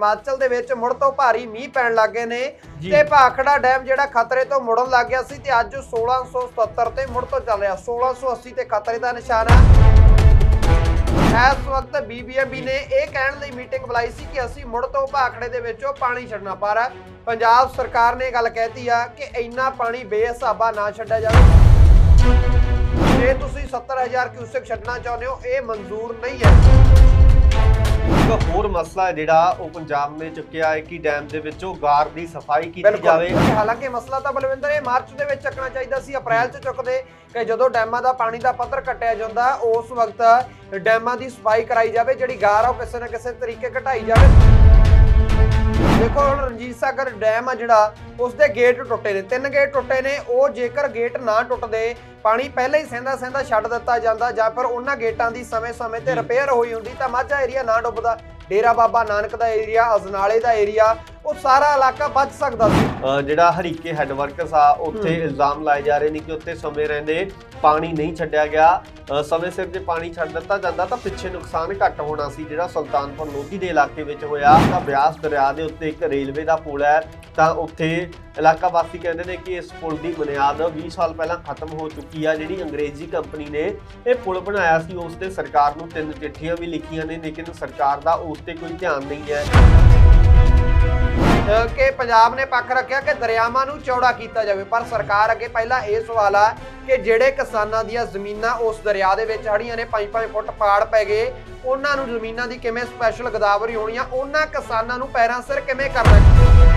ਹਿਮਾਚਲ ਦੇ ਵਿੱਚ ਮੁੜ ਤੋਂ ਭਾਰੀ ਮੀਂਹ ਪੈਣ ਲੱਗੇ ਨੇ। ਤੇ ਭਾਖੜਾ ਡੈਮ ਜਿਹੜਾ ਖਤਰੇ ਤੋਂ ਮੁੜਨ ਲੱਗ ਗਿਆ ਸੀ ਤੇ ਅੱਜ 1677 ਤੇ ਮੁੜ ਤੋਂ ਚੱਲ ਰਿਹਾ 1680 ਤੇ ਖਤਰੇ ਦਾ ਨਿਸ਼ਾਨ ਆ। ਇਸ ਵਕਤ ਬੀਬੀਐਮਬੀ ਨੇ ਇਹ ਕਹਿਣ ਲਈ ਮੀਟਿੰਗ ਬੁਲਾਈ ਸੀ ਕਿ ਅਸੀਂ ਮੁੜ ਤੋਂ ਭਾਖੜੇ ਦੇ ਵਿੱਚੋਂ ਪਾਣੀ ਛੱਡਣਾ ਪਰ ਪੰਜਾਬ ਸਰਕਾਰ ਨੇ ਗੱਲ ਕਹਿਤੀ ਆ ਕਿ ਇੰਨਾ ਪਾਣੀ ਬੇਹਿਸਾਬਾ ਨਾ ਛੱਡਿਆ ਜਾਵੇ। ਜੇ ਤੁਸੀਂ 70000 ਕਿਊਸੈਕ ਛੱਡਣਾ ਚਾਹੁੰਦੇ ਹੋ ਇਹ ਮਨਜ਼ੂਰ ਨਹੀਂ ਹੈ। ਇੱਕ ਹੋਰ ਮਸਲਾ ਹੈ ਜਿਹੜਾ ਉਹ ਪੰਜਾਬ ਨੇ ਚੁੱਕਿਆ ਹੈ ਕਿ ਡੈਮ ਦੇ ਵਿੱਚੋਂ ਗਾਰ ਦੀ ਸਫ਼ਾਈ ਕੀਤੀ ਜਾਵੇ। ਹਾਲਾਂਕਿ ਮਸਲਾ ਤਾਂ ਬਲਵਿੰਦਰ ਇਹ ਮਾਰਚ ਦੇ ਵਿੱਚ ਚੱਕਣਾ ਚਾਹੀਦਾ ਸੀ ਅਪ੍ਰੈਲ 'ਚ ਚੁੱਕਦੇ ਕਿ ਜਦੋਂ ਡੈਮਾਂ ਦਾ ਪਾਣੀ ਦਾ ਪੱਧਰ ਘਟਿਆ ਜਾਂਦਾ ਉਸ ਵਕਤ ਡੈਮਾਂ ਦੀ ਸਫ਼ਾਈ ਕਰਾਈ ਜਾਵੇ ਜਿਹੜੀ ਗਾਰ ਆ ਉਹ ਕਿਸੇ ਨਾ ਕਿਸੇ ਤਰੀਕੇ ਘਟਾਈ ਜਾਵੇ। ਦੇਖੋ ਹੁਣ ਰਣਜੀਤ ਸਾਗਰ ਡੈਮ ਆ ਜਿਹੜਾ ਉਸ ਦੇ ਗੇਟ ਟੁੱਟੇ ਨੇ ਤਿੰਨ ਗੇਟ ਟੁੱਟੇ ਨੇ ਉਹ ਜੇਕਰ ਗੇਟ ਨਾ ਟੁੱਟਦੇ ਪਾਣੀ ਪਹਿਲਾਂ ਹੀ ਸਹਿੰਦਾ ਸਹਿੰਦਾ ਛੱਡ ਦਿੱਤਾ ਜਾਂਦਾ ਜਾਂ ਫਿਰ ਉਹਨਾਂ ਗੇਟਾਂ ਦੀ ਸਮੇਂ-ਸਮੇਂ ਤੇ। ਰਿਪੇਅਰ ਹੋਈ ਹੁੰਦੀ ਤਾਂ ਮਾਝਾ ਏਰੀਆ ਨਾ ਡੁੱਬਦਾ। ਡੇਰਾ ਬਾਬਾ ਨਾਨਕ ਦਾ ਏਰੀਆ ਅਜਨਾਲੇ ਦਾ ਏਰੀਆ ਉਹ ਸਾਰਾ ਇਲਾਕਾ ਬਚ ਸਕਦਾ ਸੀ। ਜਿਹੜਾ ਹਰੀਕੇ ਹੈੱਡ ਵਰਕਰਸ ਆ ਉੱਥੇ। ਇਲਜ਼ਾਮ ਲਾਏ ਜਾ ਰਹੇ ਨੇ ਕਿ ਉੱਥੇ ਸਮੇਂ ਰਹਿੰਦੇ ਪਾਣੀ ਨਹੀਂ ਛੱਡਿਆ ਗਿਆ। ਸਮੇਂ ਸਿਰ ਜੇ ਪਾਣੀ ਛੱਡ ਦਿੱਤਾ ਜਾਂਦਾ ਤਾਂ ਪਿੱਛੇ ਨੁਕਸਾਨ ਘੱਟ ਹੋਣਾ ਸੀ। ਜਿਹੜਾ ਸੁਲਤਾਨਪੁਰ ਲੋਧੀ ਦੇ ਇਲਾਕੇ ਵਿੱਚ ਹੋਇਆ ਤਾਂ ਬਿਆਸ ਦਰਿਆ ਦੇ ਉੱਤੇ ਇੱਕ ਰੇਲਵੇ ਦਾ ਪੁਲ ਹੈ। ਤਾਂ ਉੱਥੇ ਇਲਾਕਾ ਵਾਸੀ ਕਹਿੰਦੇ ਨੇ ਕਿ ਇਸ ਪੁਲ ਦੀ ਬੁਨਿਆਦ 20 ਸਾਲ ਪਹਿਲਾਂ ਖਤਮ ਹੋ ਚੁੱਕੀ ਆ ਜਿਹੜੀ ਅੰਗਰੇਜ਼ੀ ਕੰਪਨੀ ਨੇ ਇਹ ਪੁਲ ਬਣਾਇਆ ਸੀ, ਉਸ ਤੇ ਸਰਕਾਰ ਨੂੰ ਤਿੰਨ ਚਿੱਠੀਆਂ ਵੀ ਲਿਖੀਆਂ ਨੇ, ਲੇਕਿਨ ਸਰਕਾਰ ਦਾ ਉਸ ਤੇ ਕੋਈ ਧਿਆਨ ਨਹੀਂ ਹੈ। ਕਿ ਪੰਜਾਬ ਨੇ ਪੱਖ ਰੱਖਿਆ ਕਿ ਦਰਿਆਵਾਂ ਨੂੰ ਚੌੜਾ ਕੀਤਾ ਜਾਵੇ, ਪਰ ਸਰਕਾਰ ਅੱਗੇ ਪਹਿਲਾਂ ਇਹ ਸਵਾਲ ਆ ਕਿ ਜਿਹੜੇ ਕਿਸਾਨਾਂ ਦੀਆਂ ਜ਼ਮੀਨਾਂ ਉਸ ਦਰਿਆ ਦੇ ਵਿੱਚ ਹੜੀਆਂ ਨੇ 5-5 ਫੁੱਟ ਪਾੜ ਪੈ ਗਏ, ਉਹਨਾਂ ਨੂੰ ਜ਼ਮੀਨਾਂ ਦੀ ਕਿਵੇਂ ਸਪੈਸ਼ਲ ਗਦਾਵਰੀ ਹੋਣੀ ਆ, ਉਹਨਾਂ ਕਿਸਾਨਾਂ ਨੂੰ ਪੈਰਾਂ ਸਿਰ ਕਿਵੇਂ ਕਰਨਾ?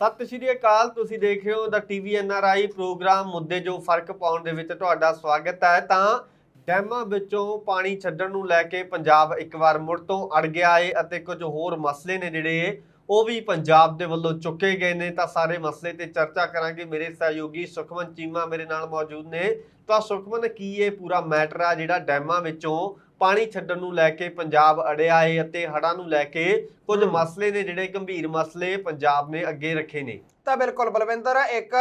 ਸਤਿ ਸ਼੍ਰੀ ਅਕਾਲ, ਤੁਸੀਂ ਦੇਖ ਰਹੇ ਹੋ ਦਾ ਟੀਵੀ ਐਨਆਰਆਈ ਪ੍ਰੋਗਰਾਮ। ਮੁੱਦੇ ਜੋ ਫ਼ਰਕ ਪਾਉਣ ਦੇ ਵਿੱਚ ਤੁਹਾਡਾ ਸਵਾਗਤ ਹੈ, ਤਾਂ ਡੈਮਾਂ ਵਿੱਚੋਂ ਪਾਣੀ ਛੱਡਣ ਨੂੰ ਲੈ ਕੇ ਪੰਜਾਬ ਇੱਕ ਵਾਰ ਮੁੜ ਤੋਂ ਅੜ ਗਿਆ ਏ ਅਤੇ ਕੁਝ ਹੋਰ ਮਸਲੇ ਨੇ ਜਿਹੜੇ ਉਹ ਵੀ ਪੰਜਾਬ ਦੇ ਵੱਲੋਂ ਚੁੱਕੇ ਗਏ ਨੇ। ਤਾਂ ਸਾਰੇ ਮਸਲੇ ਤੇ ਚਰਚਾ ਕਰਾਂਗੇ। ਮੇਰੇ ਸਹਿਯੋਗੀ ਸੁਖਮਨ ਚੀਮਾ ਮੇਰੇ ਨਾਲ ਮੌਜੂਦ ਨੇ। ਤਾਂ ਸੁਖਮਨ, ਕੀ ਇਹ ਪੂਰਾ ਮੈਟਰ ਆ ਜਿਹੜਾ ਡੈਮਾਂ ਵਿੱਚੋਂ ਪਾਣੀ ਛੱਡਣ ਨੂੰ ਲੈ ਕੇ ਪੰਜਾਬ ਅੜਿਆ ਹੈ ਅਤੇ ਹੜ੍ਹਾਂ ਨੂੰ ਲੈ ਕੇ ਕੁਝ। ਮਸਲੇ ਨੇ ਜਿਹੜੇ ਗੰਭੀਰ ਮਸਲੇ ਪੰਜਾਬ ਨੇ ਅੱਗੇ ਰੱਖੇ ਨੇ ਤਾਂ ਬਿਲਕੁਲ ਬਲਵਿੰਦਰ ਇੱਕ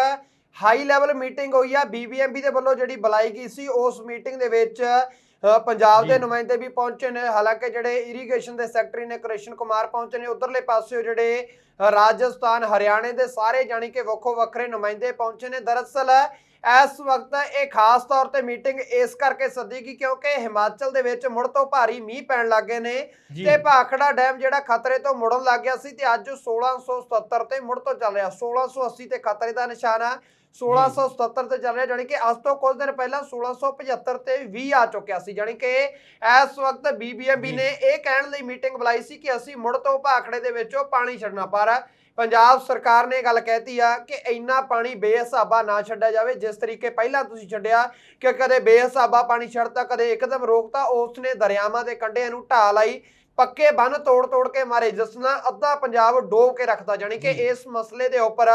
ਹਾਈ ਲੈਵਲ ਮੀਟਿੰਗ ਹੋਈ ਆ ਬੀਬੀਐਮਬੀ ਦੇ ਵੱਲੋਂ ਜਿਹੜੀ ਬੁਲਾਈ ਗਈ ਸੀ ਉਸ ਮੀਟਿੰਗ ਦੇ ਵਿੱਚ ਪੰਜਾਬ ਦੇ। ਨੁਮਾਇੰਦੇ ਵੀ ਪਹੁੰਚੇ ਨੇ ਹਾਲਾਂਕਿ ਜਿਹੜੇ ਇਰੀਗੇਸ਼ਨ ਦੇ ਸੈਕਟਰੀ ਨੇ ਕ੍ਰਿਸ਼ਨ ਕੁਮਾਰ ਪਹੁੰਚੇ ਨੇ ਉਧਰਲੇ ਪਾਸਿਓ ਜਿਹੜੇ ਰਾਜਸਥਾਨ ਹਰਿਆਣੇ ਦੇ ਸਾਰੇ ਜਾਣੀ ਕਿ ਵੱਖੋ ਵੱਖਰੇ ਨੁਮਾਇੰਦੇ ਪਹੁੰਚੇ ਨੇ ਦਰਅਸਲ ਇਸ ਵਕਤ ਇਹ ਖਾਸ ਤੌਰ ਤੇ ਮੀਟਿੰਗ ਇਸ ਕਰਕੇ ਸੱਦੀ ਗਈ ਕਿਉਂਕਿ ਹਿਮਾਚਲ ਦੇ ਵਿੱਚ ਮੁੜ ਤੋਂ ਭਾਰੀ ਮੀਂਹ ਪੈਣ ਲੱਗੇ ਨੇ ਤੇ ਭਾਖੜਾ ਡੈਮ ਜਿਹੜਾ ਖਤਰੇ ਤੋਂ ਮੁੜਨ ਲੱਗ ਗਿਆ ਸੀ ਤੇ ਅੱਜ 1677 ਤੇ ਮੁੜ ਤੋਂ ਚੱਲ ਰਿਹਾ 1680 ਤੇ ਖਤਰੇ ਦਾ ਨਿਸ਼ਾਨ ਆ 1677 ਤੇ ਚੱਲ ਰਿਹਾ ਜਾਨੀ ਕਿ ਅੱਜ ਤੋਂ ਕੁਝ ਦਿਨ ਪਹਿਲਾਂ 1675 ਤੇ 20 ਆ ਚੁੱਕਿਆ ਸੀ ਜਾਨੀ ਕਿ ਇਸ ਵਕਤ ਬੀਬੀਐਮਬੀ। ਨੇ ਇਹ ਕਹਿਣ ਲਈ ਮੀਟਿੰਗ ਬੁਲਾਈ ਸੀ ਕਿ ਅਸੀਂ ਮੁੜ ਤੋਂ ਭਾਖੜੇ ਦੇ ਵਿੱਚੋਂ ਪਾਣੀ ਛੱਡਣਾ ਪਰ ਪੰਜਾਬ ਸਰਕਾਰ ਨੇ ਗੱਲ ਕਹਿਤੀ ਆ ਕਿ ਇੰਨਾ ਪਾਣੀ ਬੇਹਿਸਾਬਾ ਨਾ ਛੱਡਿਆ ਜਾਵੇ ਜਿਸ ਤਰੀਕੇ ਪਹਿਲਾਂ ਤੁਸੀਂ ਛੱਡਿਆ ਕਿ ਕਦੇ ਬੇਹਿਸਾਬਾ ਪਾਣੀ ਛੱਡਤਾ ਕਦੇ ਇੱਕਦਮ ਰੋਕਤਾ ਉਸ ਨੇ ਦਰਿਆਵਾਂ ਦੇ ਕੰਢਿਆਂ ਨੂੰ ਢਾਹ ਲਾਈ ਪੱਕੇ ਬੰਨ ਤੋੜ ਤੋੜ ਕੇ ਮਾਰੇ ਜਿਸ ਨਾਲ ਅੱਧਾ ਪੰਜਾਬ ਡੋਬ ਕੇ ਰੱਖਦਾ ਜਾਣੀ ਕਿ। ਇਸ ਮਸਲੇ ਦੇ ਉੱਪਰ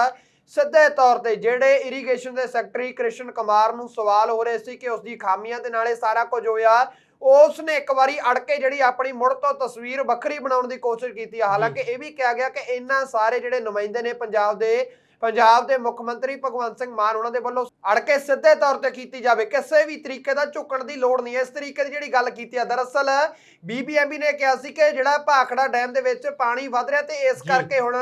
ਸਿੱਧੇ ਤੌਰ ਤੇ ਜਿਹੜੇ ਇਰੀਗੇਸ਼ਨ ਦੇ ਸੈਕਟਰੀ ਕ੍ਰਿਸ਼ਨ ਕੁਮਾਰ ਨੂੰ ਸਵਾਲ ਹੋ ਰਹੇ ਸੀ ਕਿ ਉਸ ਦੀ ਖਾਮੀਆਂ ਦੇ ਨਾਲੇ ਸਾਰਾ ਕੁਝ ਹੋਇਆ ਉਸ ਨੇ ਇੱਕ ਵਾਰੀ ਅੜ ਕੇ ਜਿਹੜੀ ਆਪਣੀ ਮੁੜ ਤੋਂ ਤਸਵੀਰ ਵੱਖਰੀ ਬਣਾਉਣ ਦੀ ਕੋਸ਼ਿਸ਼ ਕੀਤੀ ਹੈ ਹਾਲਾਂਕਿ ਇਹ ਵੀ ਕਿਹਾ ਗਿਆ ਕਿ ਇਹਨਾਂ ਸਾਰੇ ਜਿਹੜੇ ਨੁਮਾਇੰਦੇ ਨੇ ਪੰਜਾਬ ਦੇ ਪੰਜਾਬ ਦੇ ਮੁੱਖ ਮੰਤਰੀ ਭਗਵੰਤ ਸਿੰਘ ਮਾਨ ਉਹਨਾਂ ਦੇ ਵੱਲੋਂ ਅੜ ਕੇ ਸਿੱਧੇ ਤੌਰ ਤੇ ਕੀਤੀ ਜਾਵੇ। ਕਿਸੇ ਵੀ ਤਰੀਕੇ ਦਾ ਝੁਕਣ ਦੀ ਲੋੜ ਨਹੀਂ। ਹੈ ਇਸ ਤਰੀਕੇ ਦੀ ਜਿਹੜੀ ਗੱਲ ਕੀਤੀ ਹੈ ਦਰਅਸਲ ਬੀਬੀਐਮਬੀ ਨੇ ਕਿਹਾ ਸੀ ਕਿ ਜਿਹੜਾ ਭਾਖੜਾ ਡੈਮ ਦੇ ਵਿੱਚ ਪਾਣੀ ਵੱਧ ਰਿਹਾ ਤੇ ਇਸ। ਕਰਕੇ ਹੁਣ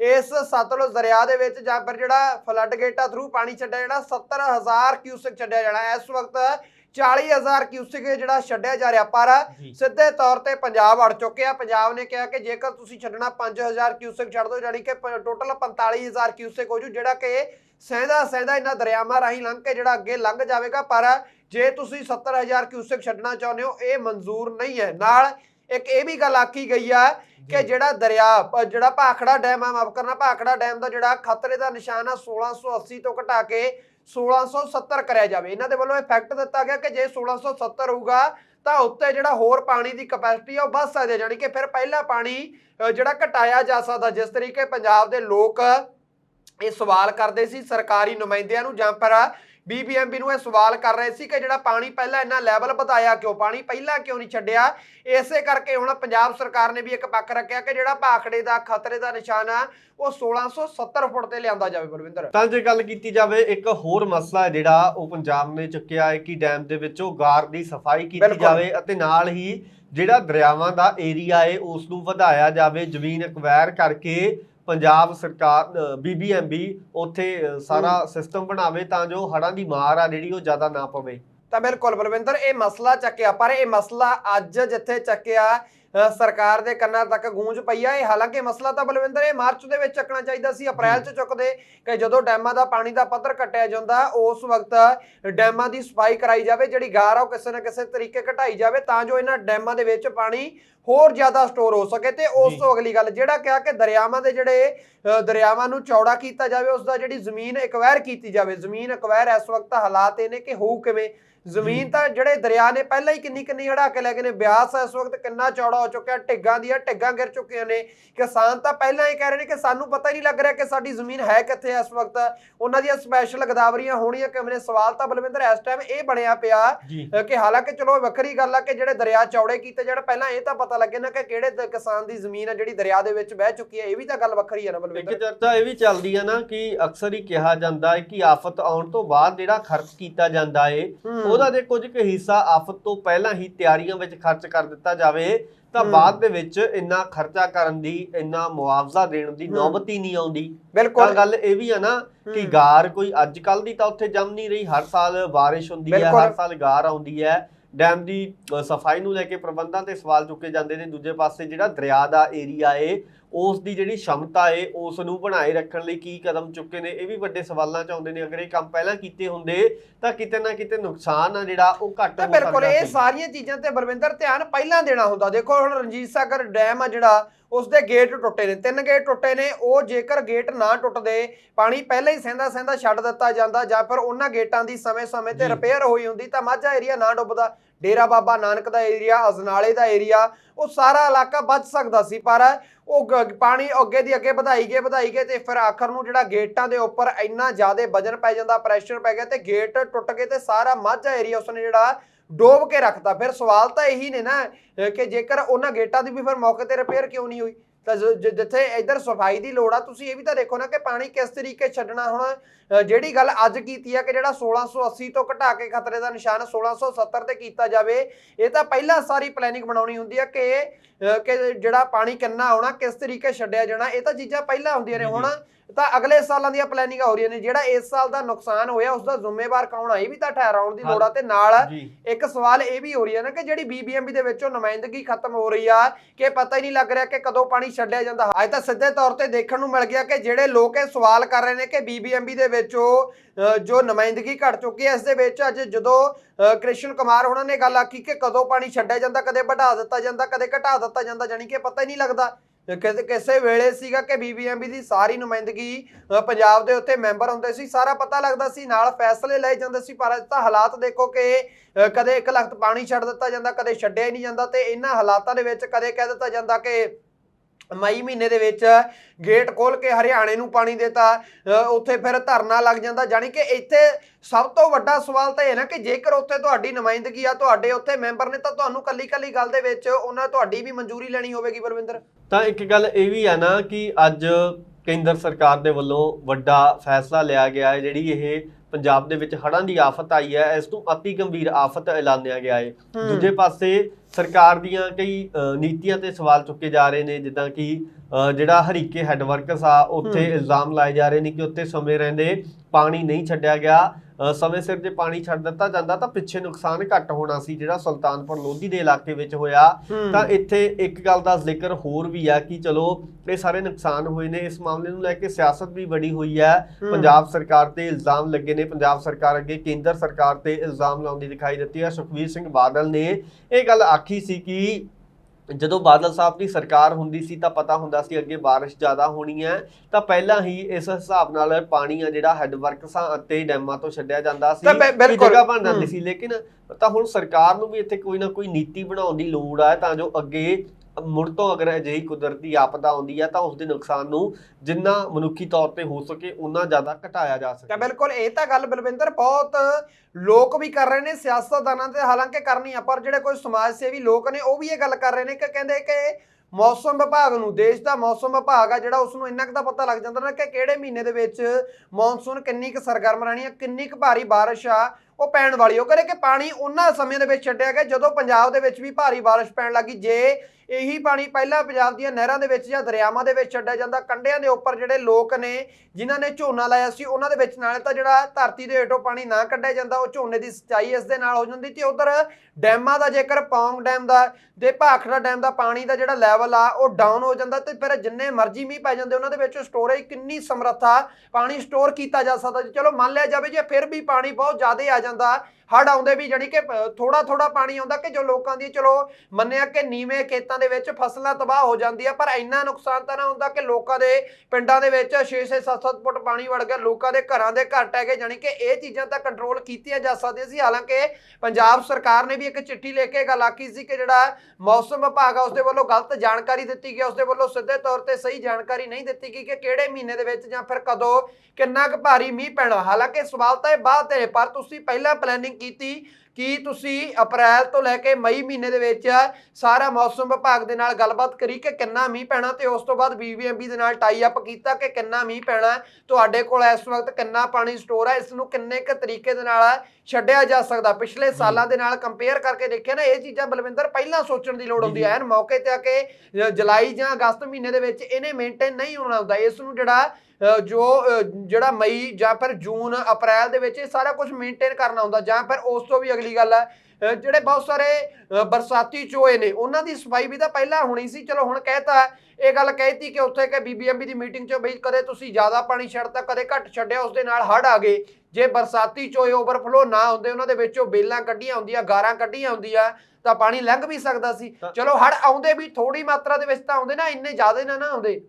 ਇਸ ਸਤਲੁਜ ਦਰਿਆ ਦੇ ਵਿੱਚ ਜਾਂ ਫਿਰ ਜਿਹੜਾ ਫਲੱਡ ਗੇਟਾਂ ਥਰੂ ਪਾਣੀ ਛੱਡਿਆ ਜਾਣਾ 70000 ਕਿਊਸੈਕ ਛੱਡਿਆ ਜਾਣਾ। ਇਸ ਵਕਤ 40000 ਕਿਊਸੈਕ ਜਿਹੜਾ ਛੱਡਿਆ ਜਾ ਰਿਹਾ ਪਰ। ਸਿੱਧੇ ਤੌਰ ਤੇ ਪੰਜਾਬ ਅੜ ਚੁੱਕਿਆ ਪੰਜਾਬ ਨੇ ਕਿਹਾ ਕਿ ਜੇਕਰ ਤੁਸੀਂ ਛੱਡਣਾ 5000 ਕਿਊਸੈਕ ਛੱਡ ਦਿਓ ਜਾਨੀ ਕਿ ਟੋਟਲ 45000 ਕਿਊਸੈਕ ਹੋ ਜੂ ਜਿਹੜਾ ਕਿ ਸਹਿਦਾ ਸਹਿਦਾ ਇਹਨਾਂ ਦਰਿਆਵਾਂ ਰਾਹੀਂ ਲੰਘ ਕੇ ਜਿਹੜਾ ਅੱਗੇ ਲੰਘ ਜਾਵੇਗਾ ਪਰ ਜੇ ਤੁਸੀਂ 70000 ਕਿਊਸੈਕ ਛੱਡਣਾ ਚਾਹੁੰਦੇ ਹੋ ਇਹ ਮਨਜ਼ੂਰ ਨਹੀਂ ਹੈ ਨਾਲ ਇੱਕ ਇਹ ਵੀ ਗੱਲ ਆਖੀ ਗਈ ਆ ਕਿ। ਜਿਹੜਾ ਦਰਿਆ ਜਿਹੜਾ ਭਾਖੜਾ ਡੈਮ ਆ ਮਾਫ ਕਰਨਾ ਭਾਖੜਾ ਡੈਮ ਦਾ ਜਿਹੜਾ ਖਤਰੇ ਦਾ ਨਿਸ਼ਾਨ ਆ 1680 ਤੋਂ ਘਟਾ ਕੇ 1670 ਕਰਿਆ ਜਾਵੇ। ਇਹਨਾਂ ਦੇ ਵੱਲੋਂ ਇਹ ਫੈਕਟ ਦਿੱਤਾ ਗਿਆ ਕਿ ਜੇ 1670 ਹੋਊਗਾ ਤਾਂ ਉੱਤੇ ਜਿਹੜਾ ਹੋਰ ਪਾਣੀ ਦੀ ਕਪੈਸਿਟੀ ਆ ਉਹ ਵੱਧ ਸਕਦੀ ਹੈ ਜਾਨੀ ਕਿ ਫਿਰ ਪਹਿਲਾ ਪਾਣੀ ਅ, ਜਿਹੜਾ ਘਟਾਇਆ ਜਾ ਸਕਦਾ ਜਿਸ ਤਰੀਕੇ ਪੰਜਾਬ ਦੇ ਲੋਕ ਇਹ ਸਵਾਲ ਕਰਦੇ ਸੀ ਸਰਕਾਰੀ ਨੁਮਾਇੰਦਿਆਂ ਨੂੰ ਜਾਂ ਪਰ ਬੀਬੀਐਮਬੀ ਨੂੰ ਇਹ ਸਵਾਲ ਕਰ ਰਹੇ ਸੀ ਕਿ ਜਿਹੜਾ ਪਾਣੀ ਪਹਿਲਾਂ ਇੰਨਾ ਲੈਵਲ ਵਧਾਇਆ ਕਿਉਂ? ਪਾਣੀ ਪਹਿਲਾਂ ਕਿਉਂ ਨਹੀਂ ਛੱਡਿਆ? ਇਸੇ ਕਰਕੇ ਹੁਣ ਪੰਜਾਬ ਸਰਕਾਰ ਨੇ ਵੀ ਇੱਕ ਪੱਖ ਰੱਖਿਆ ਕਿ ਜਿਹੜਾ ਭਾਖੜੇ ਦਾ ਖਤਰੇ ਦਾ ਨਿਸ਼ਾਨ ਆ ਉਹ 1670 ਫੁੱਟ ਤੇ ਲਿਆਂਦਾ ਜਾਵੇ ਬਲਵਿੰਦਰ। ਤਾਂ ਜੇ ਗੱਲ ਕੀਤੀ ਜਾਵੇ ਇੱਕ ਹੋਰ ਮਸਲਾ ਹੈ ਜਿਹੜਾ ਉਹ ਪੰਜਾਬ ਨੇ ਚੁੱਕਿਆ ਹੈ ਕਿ ਡੈਮ ਦੇ ਵਿੱਚੋਂ ਗਾਰ ਦੀ ਸਫ਼ਾਈ ਕੀਤੀ। ਜਾਵੇ ਅਤੇ ਨਾਲ ਹੀ ਜਿਹੜਾ ਦਰਿਆਵਾਂ ਦਾ ਏਰੀਆ ਹੈ ਉਸ ਨੂੰ ਵਧਾਇਆ ਜਾਵੇ। ਜ਼ਮੀਨ ਐਕਵਾਇਰ ਕਰਕੇ ਪੰਜਾਬ ਸਰਕਾਰ ਬੀਬੀਐਮਬੀ ਉੱਥੇ ਸਾਰਾ ਸਿਸਟਮ ਬਣਾਵੇ ਤਾਂ ਜੋ ਹੜ੍ਹਾਂ ਦੀ ਮਾਰ ਆ ਜਿਹੜੀ ਉਹ ਜ਼ਿਆਦਾ ਨਾ ਪਵੇ। ਤਾਂ ਬਿਲਕੁਲ ਬਲਵਿੰਦਰ ਇਹ ਮਸਲਾ ਚੱਕਿਆ ਪਰ ਇਹ ਮਸਲਾ ਅੱਜ ਜਿੱਥੇ ਚੱਕਿਆ ਸਰਕਾਰ ਦੇ ਕੰਨਾਂ ਤੱਕ ਗੂੰਜ ਪਈ ਆ। ਇਹ ਹਾਲਾਂਕਿ ਮਸਲਾ ਤਾਂ ਬਲਵਿੰਦਰ ਇਹ ਮਾਰਚ ਦੇ ਵਿੱਚ ਚੱਕਣਾ ਚਾਹੀਦਾ ਸੀ ਅਪ੍ਰੈਲ 'ਚ ਚੁੱਕਦੇ ਕਿ ਜਦੋਂ ਡੈਮਾਂ ਦਾ ਪਾਣੀ ਦਾ ਪੱਧਰ ਘਟਿਆ ਜਾਂਦਾ ਉਸ ਵਕਤ ਡੈਮਾਂ ਦੀ ਸਫ਼ਾਈ ਕਰਾਈ ਜਾਵੇ ਜਿਹੜੀ ਗਾਰ ਆ ਉਹ ਕਿਸੇ ਨਾ ਕਿਸੇ ਤਰੀਕੇ ਘਟਾਈ ਜਾਵੇ ਤਾਂ ਜੋ ਇਹਨਾਂ ਡੈਮਾਂ ਦੇ ਵਿੱਚ ਪਾਣੀ ਹੋਰ ਜ਼ਿਆਦਾ ਸਟੋਰ ਹੋ ਸਕੇ। ਤੇ ਉਸ। ਤੋਂ ਅਗਲੀ ਗੱਲ ਜਿਹੜਾ ਕਿਹਾ ਕਿ ਦਰਿਆਵਾਂ ਦੇ ਜਿਹੜੇ ਦਰਿਆਵਾਂ ਨੂੰ ਚੌੜਾ ਕੀਤਾ ਜਾਵੇ ਉਸ ਦਾ ਜਿਹੜੀ ਜ਼ਮੀਨ ਐਕਵਾਇਰ ਕੀਤੀ ਜਾਵੇ। ਜ਼ਮੀਨ ਐਕਵਾਇਰ ਇਸ ਵਕਤ ਹਾਲਾਤ ਇਹ ਨੇ ਕਿ ਹੋਊ ਕਿਵੇਂ? ਜ਼ਮੀਨ ਤਾਂ ਜਿਹੜੇ ਦਰਿਆ ਨੇ ਪਹਿਲਾਂ ਹੀ ਕਿੰਨੀ ਕਿੰਨੀ ਹੜਾ ਕੇ ਲੈ ਗਏ ਨੇ ਬਿਆਸ ਇਸ ਵਕਤ ਕਿੰਨਾ ਚੌੜਾ ਹੋ ਚੁੱਕਿਆ ਢਿੱਗਾਂ ਦੀਆਂ ਢਿੱਗਾਂ ਗਿਰ ਚੁੱਕੀਆਂ ਨੇ। ਕਿਸਾਨ ਤਾਂ ਪਹਿਲਾਂ ਹੀ ਕਹਿ ਰਹੇ ਨੇ ਕਿ ਸਾਨੂੰ ਪਤਾ ਹੀ ਨਹੀਂ ਲੱਗ ਰਿਹਾ ਕਿ ਸਾਡੀ ਜ਼ਮੀਨ ਹੈ ਕਿੱਥੇ ਇਸ ਵਕਤ। ਉਹਨਾਂ ਦੀਆਂ ਸਪੈਸ਼ਲ ਗਦਾਵਰੀਆਂ ਹੋਣੀਆਂ ਕਿਵੇਂ ਨੇ? ਸਵਾਲ ਤਾਂ ਬਲਵਿੰਦਰ ਇਸ ਟਾਈਮ ਇਹ ਬਣਿਆ ਪਿਆ ਕਿ ਹਾਲਾਂਕਿ ਚਲੋ ਵੱਖਰੀ ਗੱਲ ਆ ਕਿ ਜਿਹੜੇ ਦਰਿਆ ਚੌੜੇ ਕੀਤੇ ਜਾਣ ਪਹਿਲਾਂ ਇਹ ਤਾਂ ਪਤਾ ਲੱਗੇ ਨਾ ਕਿ ਕਿਹੜੇ ਕਿਸਾਨ ਦੀ ਜ਼ਮੀਨ ਆ ਜਿਹੜੀ ਦਰਿਆ ਦੇ ਵਿੱਚ ਬਹਿ ਚੁੱਕੀ ਹੈ ਇਹ ਵੀ ਤਾਂ ਗੱਲ ਵੱਖਰੀ ਹੈ ਨਾ ਇੱਕ ਬਲਵਿੰਦਰ ਚਰਚਾ ਇਹ ਵੀ ਚੱਲਦੀ ਹੈ ਨਾ ਕਿ ਅਕਸਰ ਹੀ ਕਿਹਾ ਜਾਂਦਾ ਹੈ ਕਿ ਆਫਤ ਆਉਣ ਤੋਂ ਬਾਅਦ ਜਿਹੜਾ ਖਰਚ ਕੀਤਾ ਜਾਂਦਾ ਹੂੰ। ਉਹਦਾ ਜੇ ਕੁਝ ਕੁ ਹਿੱਸਾ ਆਫਤ ਤੋਂ ਪਹਿਲਾਂ ਹੀ ਤਿਆਰੀਆਂ ਵਿੱਚ ਖਰਚ ਕਰ ਦਿੱਤਾ ਜਾਵੇ ਤਾਂ। ਬਾਅਦ ਦੇ ਵਿੱਚ ਇੰਨਾ ਖਰਚਾ ਕਰਨ ਦੀ ਇੰਨਾ ਮੁਆਵਜ਼ਾ ਦੇਣ ਦੀ। ਨੌਬਤ ਹੀ ਨਹੀਂ ਆਉਂਦੀ ਤਾਂ ਬਿਲਕੁਲ ਗੱਲ ਇਹ ਵੀ ਆ ਨਾ ਕਿ। ਗਾਰ ਕੋਈ ਅੱਜ ਕੱਲ ਦੀ ਤਾਂ ਉੱਥੇ ਜੰਮ ਨਹੀਂ ਰਹੀ ਹਰ ਸਾਲ ਬਾਰਿਸ਼ ਹੁੰਦੀ ਹੈ। ਹਰ ਸਾਲ ਗਾਰ ਆਉਂਦੀ ਹੈ ਡੈਮ ਦੀ ਸਫ਼ਾਈ ਨੂੰ ਲੈ ਕੇ ਪ੍ਰਬੰਧਾਂ ਤੇ ਸਵਾਲ ਚੁੱਕੇ ਜਾਂਦੇ ਨੇ ਦੂਜੇ ਪਾਸੇ ਜਿਹੜਾ ਦਰਿਆ ਦਾ ਏਰੀਆ ਏ ਉਸ ਦੀ ਜਿਹੜੀ ਸ਼ਮਤਾ ਏ ਉਸ ਨੂੰ ਬਣਾਏ ਰੱਖਣ ਲਈ ਕੀ ਕਦਮ ਚੁੱਕੇ ਨੇ ਇਹ ਵੀ ਵੱਡੇ ਸਵਾਲਾਂ ਚ ਆਉਂਦੇ ਨੇ। ਅਗਰ ਇਹ ਕੰਮ ਪਹਿਲਾਂ ਕੀਤੇ ਹੁੰਦੇ ਤਾਂ ਕਿਤੇ ਨਾ ਕਿਤੇ ਨੁਕਸਾਨ ਆ ਜਿਹੜਾ ਉਹ ਘੱਟ ਹੋ ਬਿਲਕੁਲ ਸਕਦਾ ਇਹ ਸੀ। ਸਾਰੀਆਂ ਚੀਜ਼ਾਂ ਤੇ ਬਲਵਿੰਦਰ ਧਿਆਨ ਪਹਿਲਾਂ ਦੇਣਾ ਹੁੰਦਾ। ਦੇਖੋ ਹੁਣ ਰਣਜੀਤ ਸਾਗਰ ਡੈਮ ਆ ਜਿਹੜਾ ਉਸ ਦੇ ਗੇਟ ਟੁੱਟੇ ਨੇ। ਤਿੰਨ ਗੇਟ ਟੁੱਟੇ ਨੇ। ਉਹ ਜੇਕਰ ਗੇਟ ਨਾ ਟੁੱਟਦੇ ਪਾਣੀ ਪਹਿਲਾਂ ਹੀ ਸਹਿੰਦਾ ਸਹਿੰਦਾ ਛੱਡ ਦਿੱਤਾ ਜਾਂਦਾ ਜਾਂ ਫਿਰ ਉਹਨਾਂ ਗੇਟਾਂ ਦੀ ਸਮੇਂ-ਸਮੇਂ ਤੇ। ਰਿਪੇਅਰ ਹੋਈ ਹੁੰਦੀ ਤਾਂ ਮਾਝਾ ਏਰੀਆ ਨਾ ਡੁੱਬਦਾ। ਡੇਰਾ ਬਾਬਾ ਨਾਨਕ ਦਾ ਏਰੀਆ ਅਜਨਾਲੇ ਦਾ ਏਰੀਆ ਉਹ ਸਾਰਾ ਇਲਾਕਾ ਬਚ ਸਕਦਾ ਸੀ, ਪਰ ਉਹ ਗ- ਪਾਣੀ ਅੱਗੇ ਦੀ ਅੱਗੇ ਵਧਾਈ ਗਏ ਵਧਾਈ ਗਏ ਤੇ ਫਿਰ ਆਖਰ ਨੂੰ ਜਿਹੜਾ ਗੇਟਾਂ ਦੇ ਉੱਪਰ ਇੰਨਾ ਜ਼ਿਆਦਾ ਵਜਨ ਪੈ ਜਾਂਦਾ ਪ੍ਰੈਸ਼ਰ ਪੈ ਗਿਆ ਤੇ ਗੇਟ ਟੁੱਟ ਗਏ ਤੇ ਸਾਰਾ ਮਾਝਾ ਏਰੀਆ ਉਸਨੇ ਜਿਹੜਾ ਡੋਬ ਕੇ ਰੱਖਤਾ। ਫਿਰ ਸਵਾਲ ਤਾਂ ਇਹੀ ਨੇ ਨਾ ਕਿ ਜੇਕਰ ਉਹਨਾਂ ਗੇਟਾਂ ਦੀ ਵੀ ਫਿਰ ਮੌਕੇ ਤੇ ਰਿਪੇਅਰ ਕਿਉਂ ਨਹੀਂ ਹੋਈ? ਤਾਂ ਜਿੱਥੇ ਇਧਰ ਸਫ਼ਾਈ ਦੀ ਲੋੜ ਆ, ਤੁਸੀਂ ਇਹ ਵੀ ਤਾਂ ਦੇਖੋ ਨਾ ਕਿ ਪਾਣੀ ਕਿਸ ਤਰੀਕੇ ਛੱਡਣਾ ਹੁਣ ਜਿਹੜੀ ਗੱਲ ਅੱਜ ਕੀਤੀ ਆ ਕਿ ਜਿਹੜਾ 1680 ਤੋਂ ਘਟਾ ਕੇ ਖਤਰੇ ਦਾ ਨਿਸ਼ਾਨ 1670 ਤੇ ਕੀਤਾ ਜਾਵੇ ਇਹ ਤਾਂ ਪਹਿਲਾਂ ਸਾਰੀ ਪਲੈਨਿੰਗ ਬਣਾਉਣੀ ਹੁੰਦੀ ਆ ਕਿ ਕਿ ਜਿਹੜਾ ਪਾਣੀ ਕਿੰਨਾ ਆਉਣਾ ਕਿਸ ਤਰੀਕੇ ਛੱਡਿਆ ਜਾਣਾ ਇਹ ਤਾਂ ਚੀਜ਼ਾਂ ਪਹਿਲਾਂ ਹੁੰਦੀਆਂ ਨੇ। ਹੁਣ ਤਾਂ ਅਗਲੇ ਸਾਲਾਂ ਦੀਆਂ ਪਲੈਨਿੰਗਾਂ ਹੋ ਰਹੀਆਂ ਨੇ। ਜਿਹੜਾ ਇਸ ਸਾਲ ਦਾ ਨੁਕਸਾਨ ਹੋਇਆ ਉਸ ਦਾ ਜ਼ਿੰਮੇਵਾਰ ਕੌਣ ਆ? ਇਹ ਵੀ ਤਾਂ ਠਹਿਰਾਉਣ ਦੀ ਲੋੜ ਆ ਤੇ ਨਾਲ ਇੱਕ ਸਵਾਲ ਇਹ ਵੀ ਹੋ ਰਹੀ ਹੈ ਨਾ ਕਿ ਜਿਹੜੀ ਬੀਬੀਐਮਬੀ ਦੇ ਵਿੱਚੋਂ ਨੁਮਾਇੰਦਗੀ ਖਤਮ ਹੋ ਰਹੀ ਆ ਕਿ ਪਤਾ ਹੀ ਨਹੀਂ ਲੱਗ ਰਿਹਾ ਕਿ ਕਦੋਂ ਪਾਣੀ ਛੱਡਿਆ ਜਾਂਦਾ। ਅੱਜ ਤਾਂ ਸਿੱਧੇ ਤੌਰ ਤੇ ਦੇਖਣ ਨੂੰ ਮਿਲ ਗਿਆ ਕਿ ਜਿਹੜੇ ਲੋਕ ਇਹ ਸਵਾਲ ਕਰ ਰਹੇ ਨੇ ਕਿ ਬੀਬੀਐਮਬੀ ਦੇ ਵਿੱਚੋਂ ਅ, ਜੋ ਨੁਮਾਇੰਦਗੀ ਘਟ ਚੁੱਕੀ ਹੈ ਇਸ ਦੇ ਵਿੱਚ ਅੱਜ ਜਦੋਂ ਕ੍ਰਿਸ਼ਨ ਕੁਮਾਰ ਉਹਨਾਂ ਨੇ ਗੱਲ ਆਖੀ ਕਿ ਕਦੋਂ ਪਾਣੀ ਛੱਡਿਆ ਜਾਂਦਾ ਕਦੇ ਵਧਾ ਦਿੱਤਾ ਜਾਂਦਾ ਕਦੇ ਘਟਾ ਦਿੱਤਾ ਜਾਂਦਾ ਜਾਨੀ ਕਿ ਪਤਾ ਹੀ ਨਹੀਂ ਲੱਗਦਾ। ਕਿਸੇ ਵੇਲੇ ਸੀਗਾ ਕਿ ਬੀਬੀਐਮਬੀ ਦੀ ਸਾਰੀ ਨੁਮਾਇੰਦਗੀ ਅ, ਪੰਜਾਬ ਦੇ ਉੱਤੇ ਮੈਂਬਰ ਹੁੰਦੇ ਸੀ ਸਾਰਾ ਪਤਾ ਲੱਗਦਾ ਸੀ ਨਾਲ ਫੈਸਲੇ ਲਏ ਜਾਂਦੇ ਸੀ ਪਰ ਅੱਜ ਤਾਂ ਹਾਲਾਤ ਦੇਖੋ ਕਿ ਕਦੇ ਇੱਕ ਲੱਖ ਪਾਣੀ ਛੱਡ ਦਿੱਤਾ ਜਾਂਦਾ ਕਦੇ ਛੱਡਿਆ ਹੀ ਨਹੀਂ ਜਾਂਦਾ ਤੇ ਇਹਨਾਂ ਹਾਲਾਤਾਂ ਦੇ ਵਿੱਚ ਕਦੇ ਕਹਿ ਦਿੱਤਾ ਜਾਂਦਾ ਕਿ ਮਈ ਮਹੀਨੇ ਦੇ ਵਿੱਚ ਗੇਟ ਖੋਲ ਕੇ ਹਰਿਆਣੇ ਨੂੰ ਪਾਣੀ ਦੇਤਾ ਉੱਥੇ ਫਿਰ ਧਰਨਾ ਲੱਗ ਜਾਂਦਾ ਜਾਣੀ ਕਿ ਇੱਥੇ ਸਭ ਤੋਂ ਵੱਡਾ ਸਵਾਲ ਤਾਂ ਇਹ ਨਾ ਕਿ ਜੇਕਰ ਉੱਥੇ ਤੁਹਾਡੀ ਨੁਮਾਇੰਦਗੀ ਆ ਤੁਹਾਡੇ ਉੱਥੇ ਮੈਂਬਰ ਨੇ ਤਾਂ ਤੁਹਾਨੂੰ ਕੱਲੀ ਕੱਲੀ ਗੱਲ ਦੇ ਵਿੱਚ ਉਹਨਾਂ ਤੁਹਾਡੀ ਵੀ ਮਨਜ਼ੂਰੀ ਲੈਣੀ ਹੋਵੇਗੀ ਬਲਵਿੰਦਰ ਤਾਂ ਇੱਕ ਗੱਲ ਇਹ ਵੀ ਆ ਨਾ ਕਿ ਅੱਜ ਕੇਂਦਰ ਸਰਕਾਰ ਦੇ ਵੱਲੋਂ ਵੱਡਾ ਫੈਸਲਾ ਲਿਆ ਗਿਆ ਹੈ ਜਿਹੜੀ ਇਹ ਪੰਜਾਬ ਦੇ ਵਿੱਚ ਹੜ੍ਹਾਂ ਦੀ ਆਫਤ ਆਈ ਹੈ ਇਸ ਨੂੰ ਅਤੀ ਗੰਭੀਰ ਆਫਤ ਐਲਾਨਿਆ ਗਿਆ ਹੂੰ। ਦੂਜੇ ਪਾਸੇ ਸਰਕਾਰ ਦੀਆਂ ਕਈ ਨੀਤੀਆਂ ਤੇ ਸਵਾਲ ਚੁੱਕੇ ਜਾ ਰਹੇ ਨੇ ਜਿੱਦਾਂ ਕਿ ਜਿਹੜਾ ਹਰੀਕੇ ਹੈੱਡਵਰਕਸ ਆ ਉੱਥੇ। ਇਲਜ਼ਾਮ ਲਾਏ ਜਾ ਰਹੇ ਨੇ ਕਿ ਉੱਥੇ ਸਮੇਂ ਰਹਿੰਦੇ ਪਾਣੀ ਨਹੀਂ ਛੱਡਿਆ ਗਿਆ ਸਮੇਂ ਸਿਰ ਜੇ ਪਾਣੀ ਛੱਡ ਦਿੱਤਾ ਜਾਂਦਾ ਤਾਂ ਪਿੱਛੇ ਨੁਕਸਾਨ ਘੱਟ ਹੋਣਾ ਸੀ ਜਿਹੜਾ ਸੁਲਤਾਨਪੁਰ ਲੋਧੀ ਦੇ ਇਲਾਕੇ ਵਿੱਚ ਹੋਇਆ। ਤਾਂ ਇੱਥੇ ਇੱਕ ਗੱਲ ਦਾ ਜ਼ਿਕਰ ਹੋਰ ਵੀ ਆ ਕਿ ਚਲੋ ਇਹ ਸਾਰੇ ਨੁਕਸਾਨ ਹੋਏ ਨੇ। ਇਸ ਮਾਮਲੇ ਨੂੰ ਲੈ ਕੇ ਸਿਆਸਤ ਵੀ ਬੜੀ ਹੋਈ ਹੈ। ਪੰਜਾਬ ਸਰਕਾਰ ਤੇ ਇਲਜ਼ਾਮ ਲੱਗੇ ਨੇ। ਪੰਜਾਬ ਸਰਕਾਰ ਅੱਗੇ ਕੇਂਦਰ ਸਰਕਾਰ ਤੇ ਇਲਜ਼ਾਮ ਲਾਉਂਦੀ ਦਿਖਾਈ ਦਿੱਤੀ ਹੈ। ਸੁਖਵੀਰ ਸਿੰਘ ਬਾਦਲ ਨੇ ਇਹ ਗੱਲ ਆਖੀ ਸੀ ਕਿ ਜਦੋਂ ਬਾਦਲ ਸਾਹਿਬ ਦੀ ਸਰਕਾਰ ਹੁੰਦੀ ਸੀ ਤਾਂ ਪਤਾ ਹੁੰਦਾ ਸੀ ਅੱਗੇ ਬਾਰਿਸ਼ ਜ਼ਿਆਦਾ ਹੋਣੀ ਹੈ ਤਾਂ ਪਹਿਲਾਂ ਹੀ ਇਸ ਹਿਸਾਬ ਨਾਲ ਪਾਣੀ ਆ ਜਿਹੜਾ ਹੈੱਡਵਰਕਸਾਂ ਅਤੇ ਡੈਮਾਂ ਤੋਂ ਛੱਡਿਆ ਜਾਂਦਾ ਸੀ ਕਿ। ਜਗ੍ਹਾ ਬਣ ਜਾਂਦੀ। ਸੀ ਲੇਕਿਨ ਤਾਂ ਹੁਣ ਸਰਕਾਰ ਨੂੰ ਵੀ ਇੱਥੇ ਕੋਈ ਨਾ ਕੋਈ ਨੀਤੀ ਬਣਾਉਣ ਦੀ ਲੋੜ ਹੈ ਤਾਂ ਜੋ ਅੱਗੇ ਮੁੜ ਤੋਂ ਅਗਰ ਅਜਿਹੀ ਕੁਦਰਤੀ ਆਪਦਾ ਆਉਂਦੀ ਹੈ ਤਾਂ ਉਸ ਦੇ ਨੁਕਸਾਨ ਨੂੰ ਜਿੰਨਾ ਮਨੁੱਖੀ ਤੌਰ ਤੇ ਹੋ ਸਕੇ ਉਨਾ ਜ਼ਿਆਦਾ ਘਟਾਇਆ ਜਾ ਤਾਂ ਸਕੇ ਬਿਲਕੁਲ, ਇਹ ਤਾਂ ਗੱਲ ਬਲਵਿੰਦਰ ਬਹੁਤ ਲੋਕ ਵੀ ਕਰ ਰਹੇ ਨੇ, ਸਿਆਸਤਦਾਨਾਂ ਤੇ ਹਾਲਾਂਕਿ ਕਰਨੀ ਆ, ਪਰ ਜਿਹੜੇ ਕੋਈ ਸਮਾਜ ਸੇਵੀ ਲੋਕ ਨੇ, ਉਹ ਵੀ ਇਹ ਗੱਲ ਕਰ ਰਹੇ ਨੇ ਕਿ ਕਹਿੰਦੇ ਕਿ ਮੌਸਮ ਵਿਭਾਗ ਨੂੰ, ਦੇਸ਼ ਦਾ ਮੌਸਮ ਵਿਭਾਗ ਆ, ਜਿਹੜਾ ਉਸ ਨੂੰ ਇੰਨਾ ਕੁ ਤਾਂ ਪਤਾ ਲੱਗ ਜਾਂਦਾ ਨਾ ਕਿ ਕਿਹੜੇ ਮਹੀਨੇ ਦੇ ਵਿੱਚ ਮੌਨਸੂਨ ਕਿੰਨੀ ਕੁ ਸਰਗਰਮ ਰਹਿਣੀ ਆ, ਕਿੰਨੀ ਕੁ ਭਾਰੀ ਬਾਰਿਸ਼ ਆ, ਉਹ ਪੈਣ ਵਾਲੀ ਉਹ ਕਹਿੰਦੇ ਕਿ ਪਾਣੀ ਉਹਨਾਂ ਸਮੇਂ ਦੇ ਵਿੱਚ ਛੱਡਿਆ ਗਿਆ, ਜਦੋਂ ਪੰਜਾਬ ਦੇ ਵਿੱਚ ਵੀ ਭਾਰੀ ਬਾਰਿਸ਼ ਪੈਣ ਲੱਗੀ, ਜੇ ਇਹੀ ਪਾਣੀ ਪਹਿਲਾਂ ਪੰਜਾਬ ਦੀਆਂ ਨਹਿਰਾਂ ਦੇ ਵਿੱਚ ਜਾਂ ਦਰਿਆਵਾਂ ਦੇ ਵਿੱਚ ਛੱਡਿਆ ਜਾਂਦਾ ਕੰਢਿਆਂ ਦੇ ਉੱਪਰ ਜਿਹੜੇ ਲੋਕ ਨੇ, ਜਿਨ੍ਹਾਂ ਨੇ ਝੋਨਾ ਲਾਇਆ ਸੀ, ਉਹਨਾਂ ਦੇ ਵਿੱਚ ਨਾਲੇ ਤਾਂ ਜਿਹੜਾ ਧਰਤੀ ਦੇ ਹੇਠੋਂ ਪਾਣੀ ਨਾ ਕੱਢਿਆ ਜਾਂਦਾ, ਉਹ ਝੋਨੇ ਦੀ ਸਿੰਚਾਈ ਇਸ ਦੇ ਨਾਲ ਹੋ ਜਾਂਦੀ ਤੇ ਉਧਰ ਡੈਮਾਂ ਦਾ ਜੇਕਰ ਪੌਂਗ ਡੈਮ ਦਾ ਤੇ ਭਾਖੜਾ ਡੈਮ ਦਾ ਪਾਣੀ ਦਾ ਜਿਹੜਾ ਲੈਵਲ ਆ, ਉਹ ਡਾਊਨ ਹੋ ਜਾਂਦਾ ਤੇ ਫਿਰ ਜਿੰਨੇ ਮਰਜ਼ੀ ਮੀਂਹ ਪੈ ਜਾਂਦੇ, ਉਹਨਾਂ ਦੇ ਵਿੱਚ ਸਟੋਰੇਜ ਕਿੰਨੀ ਸਮਰੱਥਾ ਪਾਣੀ ਸਟੋਰ ਕੀਤਾ ਜਾ ਸਕਦਾ ਜੀ। ਚਲੋ ਮੰਨ ਲਿਆ ਜਾਵੇ ਜੇ ਫਿਰ ਵੀ ਪਾਣੀ ਬਹੁਤ ਜ਼ਿਆਦਾ ਆ ਜਾਂਦਾ ਹੜ ਆਉਂਦੇ ਵੀ ਜਾਨੀ ਕਿ ਥੋੜਾ ਥੋੜਾ ਪਾਣੀ ਆਉਂਦਾ ਕਿ ਜੋ ਲੋਕਾਂ ਦੀ, ਚਲੋ ਮੰਨਿਆ ਕਿ ਨੀਵੇਂ ਖੇਤਾਂ ਦੇ ਵਿੱਚ ਫਸਲਾਂ ਤਬਾਹ ਹੋ ਜਾਂਦੀਆਂ, ਪਰ ਇੰਨਾ ਨੁਕਸਾਨ ਤਾਂ ਨਾ ਹੁੰਦਾ ਕਿ ਲੋਕਾਂ ਦੇ ਪਿੰਡਾਂ ਦੇ ਵਿੱਚ 6-6 7-7 ਫੁੱਟ ਪਾਣੀ ਵੜ ਗਿਆ, ਲੋਕਾਂ ਦੇ ਘਰਾਂ ਦੇ ਘਰ ਟਹਿ ਗਏ ਜਾਨੀ ਕਿ ਇਹ ਚੀਜ਼ਾਂ ਤਾਂ ਕੰਟਰੋਲ ਕੀਤੀਆਂ ਜਾ ਸਕਦੀਆਂ ਸੀ। ਹਾਲਾਂਕਿ ਪੰਜਾਬ ਸਰਕਾਰ ਨੇ ਵੀ ਇੱਕ ਚਿੱਠੀ ਲੈ ਕੇ ਗੱਲ ਆਖੀ ਸੀ ਕਿ ਜਿਹੜਾ ਮੌਸਮ ਵਿਭਾਗ ਆ, ਉਸਦੇ ਵੱਲੋਂ ਗਲਤ ਜਾਣਕਾਰੀ ਦਿੱਤੀ ਗਈ ਉਸਦੇ ਵੱਲੋਂ ਸਿੱਧੇ ਤੌਰ ਤੇ ਸਹੀ ਜਾਣਕਾਰੀ ਨਹੀਂ ਦਿੱਤੀ ਗਈ ਕਿ ਕਿਹੜੇ ਮਹੀਨੇ ਦੇ ਵਿੱਚ ਜਾਂ ਫਿਰ ਕਦੋਂ ਕਿੰਨਾ ਕੁ ਭਾਰੀ ਮੀਂਹ ਪੈਣਾ। ਹਾਲਾਂਕਿ ਸਵਾਲ ਤਾਂ ਇਹ ਬਾਅਦ ਤੇ ਪਰ ਤੁਸੀਂ ਪਹਿਲਾਂ ਪਲੈਨਿੰਗ ਕੀਤੀ ਕਿ ਤੁਸੀਂ ਅਪ੍ਰੈਲ ਤੋਂ ਲੈ ਕੇ ਮਈ ਮਹੀਨੇ ਦੇ ਵਿੱਚ ਸਾਰਾ ਮੌਸਮ ਵਿਭਾਗ ਦੇ ਨਾਲ ਗੱਲਬਾਤ ਕਰੀ ਕਿ ਕਿੰਨਾ ਮੀਂਹ ਪੈਣਾ ਤੇ ਉਸ ਤੋਂ ਬਾਅਦ ਬੀਬੀਐਮਬੀ ਦੇ ਨਾਲ ਟਾਈ ਅਪ ਕੀਤਾ ਕਿ ਕਿੰਨਾ ਮੀਂਹ ਪੈਣਾ, ਤੁਹਾਡੇ ਕੋਲ ਇਸ ਵਕਤ ਕਿੰਨਾ ਪਾਣੀ ਸਟੋਰ ਹੈ ਇਸ ਨੂੰ ਕਿੰਨੇ ਕੁ ਤਰੀਕੇ ਦੇ ਨਾਲ ਛੱਡਿਆ ਜਾ ਸਕਦਾ। ਪਿਛਲੇ ਸਾਲਾਂ ਦੇ ਨਾਲ ਕੰਪੇਅਰ ਕਰਕੇ ਦੇਖਿਆ ਨਾ ਇਹ ਚੀਜ਼ਾਂ ਬਲਵਿੰਦਰ ਪਹਿਲਾਂ ਸੋਚਣ ਦੀ ਲੋੜ ਹੁੰਦੀ ਹੈ ਐਨ ਮੌਕੇ ਤੇ ਆ ਕੇ ਜੁਲਾਈ ਜਾਂ ਅਗਸਤ ਮਹੀਨੇ ਦੇ ਵਿੱਚ ਇਹਨੇ ਮੇਨਟੇਨ ਨਹੀਂ ਹੋਣਾ ਹੁੰਦਾ। ਇਸ ਨੂੰ ਜਿਹੜਾ ਜੋ ਜਿਹੜਾ ਮਈ ਜਾਂ ਫਿਰ ਜੂਨ ਅਪ੍ਰੈਲ ਦੇ ਵਿੱਚ ਇਹ ਸਾਰਾ ਕੁਝ ਮੇਨਟੇਨ ਕਰਨਾ ਹੁੰਦਾ। ਜਾਂ ਫਿਰ ਉਸ ਤੋਂ ਵੀ ਅਗਲੀ ਗੱਲ ਹੈ ਜਿਹੜੇ ਬਹੁਤ ਸਾਰੇ ਬਰਸਾਤੀ ਚੋਏ ਨੇ ਉਹਨਾਂ ਦੀ ਸਫ਼ਾਈ ਵੀ ਤਾਂ ਪਹਿਲਾਂ ਹੋਣੀ ਸੀ। ਚਲੋ ਹੁਣ ਕਹਿਤਾ ਇਹ ਗੱਲ ਕਹਿਤੀ ਕਿ ਉੱਥੇ ਕਿ ਬੀਬੀਐਮਬੀ ਦੀ ਮੀਟਿੰਗ 'ਚ ਬਈ ਕਦੇ ਤੁਸੀਂ ਜ਼ਿਆਦਾ ਪਾਣੀ ਛੱਡਤਾ ਕਦੇ ਘੱਟ ਛੱਡਿਆ ਉਸ ਦੇ ਨਾਲ ਹੜ ਆ ਗਏ। ਜੇ ਬਰਸਾਤੀ ਚੋਏ ਓਵਰਫਲੋ ਨਾ ਹੁੰਦੇ ਉਹਨਾਂ ਦੇ ਵਿੱਚੋਂ ਬੇਲਾਂ ਕੱਢੀਆਂ ਹੁੰਦੀਆਂ ਗਾਰਾਂ ਕੱਢੀਆਂ ਹੁੰਦੀਆਂ ਤਾਂ ਪਾਣੀ ਲੰਘ ਵੀ ਸਕਦਾ ਸੀ। ਚਲੋ ਹੜ ਆਉਂਦੇ ਵੀ ਥੋੜੀ ਮਾਤਰਾ ਦੇ ਵਿੱਚ ਤਾਂ ਆਉਂਦੇ ਨਾ ਇੰਨੇ ਜ਼ਿਆਦਾ ਨਾ ਨਾ ਆਉਂਦੇ।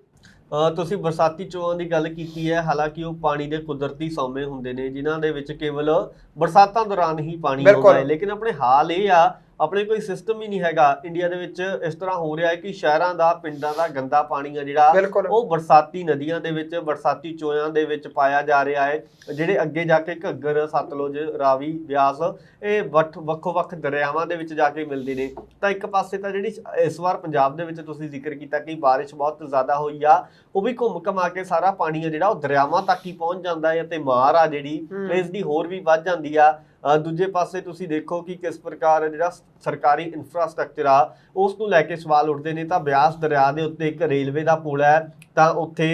ਅ, ਤੁਸੀਂ ਬਰਸਾਤੀ ਚੋਆਂ ਦੀ ਗੱਲ ਕੀਤੀ ਹੈ ਹਾਲਾਂਕਿ ਉਹ ਪਾਣੀ ਦੇ ਕੁਦਰਤੀ ਸੌਮੇ ਹੁੰਦੇ ਨੇ ਜਿਨ੍ਹਾਂ ਦੇ ਵਿੱਚ ਕੇਵਲ ਬਰਸਾਤਾਂ ਦੌਰਾਨ ਹੀ ਪਾਣੀ। ਆਉਂਦਾ ਹੈ। ਲੇਕਿਨ ਆਪਣੇ ਹਾਲ ਇਹ ਆ ਆਪਣੇ ਕੋਈ ਸਿਸਟਮ ਹੀ ਨਹੀਂ ਹੈਗਾ। ਇੰਡੀਆ ਦੇ ਵਿੱਚ ਇਸ ਤਰ੍ਹਾਂ ਹੋ ਰਿਹਾ ਹੈ ਕਿ ਸ਼ਹਿਰਾਂ ਦਾ ਪਿੰਡਾਂ ਦਾ ਗੰਦਾ ਪਾਣੀ ਆ ਜਿਹੜਾ ਉਹ ਬਰਸਾਤੀ ਨਦੀਆਂ ਦੇ ਵਿੱਚ ਬਰਸਾਤੀ ਚੋਇਆਂ ਦੇ ਵਿੱਚ ਪਾਇਆ ਜਾ ਰਿਹਾ ਹੈ ਜਿਹੜੇ ਅੱਗੇ ਜਾ ਕੇ ਘੱਗਰ ਸਤਲੁਜ ਰਾਵੀ ਬਿਆਸ ਇਹ ਵੱਖ ਵੱਖੋ ਵੱਖ ਦਰਿਆਵਾਂ ਦੇ ਵਿੱਚ ਜਾ ਕੇ ਮਿਲਦੇ ਨੇ। ਤਾਂ ਇੱਕ ਪਾਸੇ ਤਾਂ ਜਿਹੜੀ ਇਸ ਵਾਰ ਪੰਜਾਬ ਦੇ ਵਿੱਚ ਤੁਸੀਂ ਜ਼ਿਕਰ ਕੀਤਾ ਕਿ ਬਾਰਿਸ਼ ਬਹੁਤ ਜ਼ਿਆਦਾ ਹੋਈ ਆ ਉਹ ਵੀ ਘੁੰਮ ਘਮਾ ਕੇ ਸਾਰਾ ਪਾਣੀ ਆ ਜਿਹੜਾ ਉਹ ਦਰਿਆਵਾਂ ਤੱਕ ਹੀ ਪਹੁੰਚ ਜਾਂਦਾ ਹੈ ਤੇ ਮਾਰ ਆ ਜਿਹੜੀ। ਇਸ ਦੀ ਹੋਰ ਵੀ ਵੱਧ ਜਾਂਦੀ ਆ। ਦੂਜੇ ਪਾਸੇ ਤੁਸੀਂ ਦੇਖੋ ਕਿ ਕਿਸ ਪ੍ਰਕਾਰ ਜਿਹੜਾ ਸਰਕਾਰੀ ਇਨਫਰਾਸਟ੍ਰਕਚਰ ਆ, ਉਸ ਨੂੰ ਲੈ ਕੇ ਸਵਾਲ ਉੱਠਦੇ ਨੇ, ਤਾਂ ਬਿਆਸ ਦਰਿਆ ਦੇ ਉੱਤੇ ਇੱਕ ਰੇਲਵੇ ਦਾ ਪੁਲ ਹੈ, ਤਾਂ ਉੱਥੇ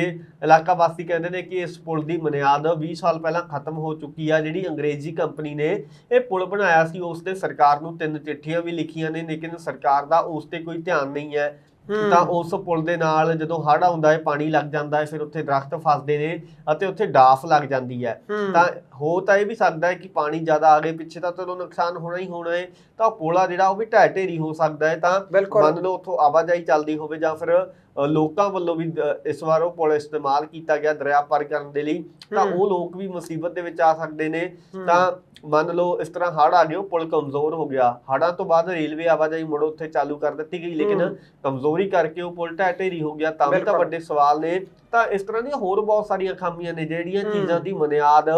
ਇਲਾਕਾ ਵਾਸੀ ਕਹਿੰਦੇ ਨੇ ਕਿ ਇਸ ਪੁਲ ਦੀ ਬੁਨਿਆਦ 20 ਸਾਲ ਪਹਿਲਾਂ ਖਤਮ ਹੋ ਚੁੱਕੀ ਆ, ਜਿਹੜੀ ਅੰਗਰੇਜ਼ੀ ਕੰਪਨੀ ਨੇ ਇਹ ਪੁਲ ਬਣਾਇਆ ਸੀ, ਉਸ ਤੇ ਸਰਕਾਰ ਨੂੰ ਤਿੰਨ ਚਿੱਠੀਆਂ ਵੀ ਲਿਖੀਆਂ ਨੇ, ਲੇਕਿਨ ਸਰਕਾਰ ਦਾ ਉਸ ਤੇ ਕੋਈ ਧਿਆਨ ਨਹੀਂ ਹੈ। ਤਾਂ ਉਸ ਪੁਲ ਦੇ ਨਾਲ ਜਦੋਂ ਹੜ੍ਹ ਆਉਂਦਾ ਹੈ ਪਾਣੀ ਲੱਗ ਜਾਂਦਾ ਹੈ ਫਿਰ ਉੱਥੇ ਦਰਖਤ ਫਸਦੇ ਨੇ ਅਤੇ ਉੱਥੇ ਡਾਫ ਲੱਗ ਜਾਂਦੀ ਹੈ। ਤਾਂ ਹੋ ਤਾਂ ਇਹ ਵੀ ਸਕਦਾ ਹੈ ਕਿ ਪਾਣੀ ਜ਼ਿਆਦਾ ਆ ਗਏ ਪਿੱਛੇ ਤਾਂ ਚਲੋ ਨੁਕਸਾਨ ਹੋਣਾ ਹੀ ਹੋਣਾ ਹੈ ਤਾਂ ਪੋਲਾ ਜਿਹੜਾ ਉਹ ਵੀ ਢਹਿ ਢੇਰੀ ਹੋ ਸਕਦਾ ਹੈ ਤਾਂ ਮੰਨ ਲਓ ਉੱਥੋਂ ਆਵਾਜਾਈ ਚੱਲਦੀ ਹੋਵੇ ਜਾਂ ਫਿਰ ਲੋਕਾਂ ਵੱਲੋਂ ਵੀ ਇਸ ਵਾਰ ਉਹ ਪੁਲ ਇਸਤੇਮਾਲ ਕੀਤਾ ਗਿਆ ਦਰਿਆ ਪਾਰ ਕਰਨ ਦੇ ਲਈ ਤਾਂ। ਉਹ ਲੋਕ ਵੀ ਮੁਸੀਬਤ ਦੇ ਵਿੱਚ ਆ ਸਕਦੇ ਨੇ। ਤਾਂ ਮੰਨ ਲਓ ਇਸ ਤਰ੍ਹਾਂ ਹੜ੍ਹ ਆ ਉਹ ਪੁਲ ਕਮਜ਼ੋਰ ਹੋ ਗਿਆ ਹੜ੍ਹਾਂ ਤੋਂ ਬਾਅਦ ਰੇਲਵੇ ਆਵਾਜਾਈ ਮੁੜ ਉੱਥੇ ਚਾਲੂ ਕਰ ਦਿੱਤੀ ਗਈ ਲੇਕਿਨ। ਕਮਜ਼ੋਰੀ ਕਰਕੇ ਉਹ ਪੁਲ ਢਹਿ ਢੇਰੀ ਹੋ ਗਿਆ ਤਾਂ ਵੀ ਤਾਂ। ਵੱਡੇ ਸਵਾਲ ਨੇ ਤਾਂ ਇਸ ਤਰ੍ਹਾਂ ਦੀਆਂ ਹੋਰ ਬਹੁਤ ਸਾਰੀਆਂ ਖਾਮੀਆਂ ਨੇ ਜਿਹੜੀਆਂ ਹੂੰ। ਚੀਜ਼ਾਂ ਦੀ ਬੁਨਿਆਦ